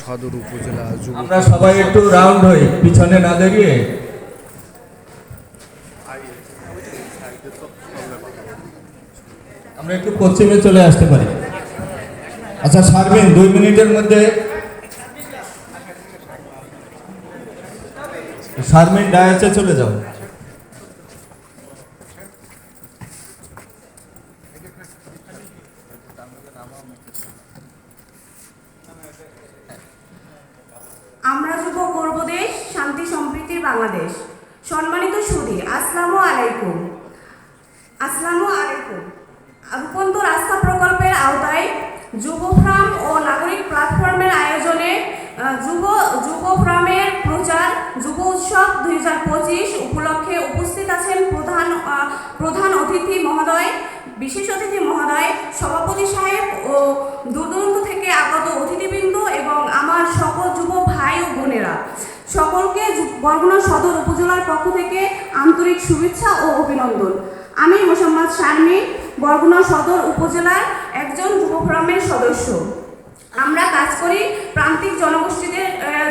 সদর উপজেলা আমরা সবাই একটু রাউন্ড হই, পিছনে না দাঁড়িয়ে। আমরা একটু পশ্চিমে চলে আসতে পারি। আচ্ছা সারবেন দুই মিনিটের মধ্যে। শারমিন ডায়াসে চলে যাও। আমরা যুব গর্ব দেশ, শান্তি সম্প্রীতির বাংলাদেশ। সম্মানিত সুধী, আসসালামু আলাইকুম। আসসালামু আলাইকুম। রূপন্ত রাস্তা প্রকল্পের আওতায় যুব ফ্রাম ও নাগরিক প্ল্যাটফর্মের আয়োজনে যুব যুব ফ্রামের প্রচার, যুব উৎসব দুই হাজার পঁচিশ উপলক্ষে উপস্থিত আছেন প্রধান প্রধান অতিথি মহোদয়, বিশেষ অতিথি মহোদয়, সভাপতি সাহেব ও দূর সকলকে বরগুনা সদর উপজেলার পক্ষ থেকে আন্তরিক শুভেচ্ছা ও অভিনন্দন। আমি মোসাম্মদ শারমিন বরগুনা সদর উপজেলার একজন যুব ফোরামের সদস্য। আমরা কাজ করি প্রান্তিক জনগোষ্ঠীদের আহ,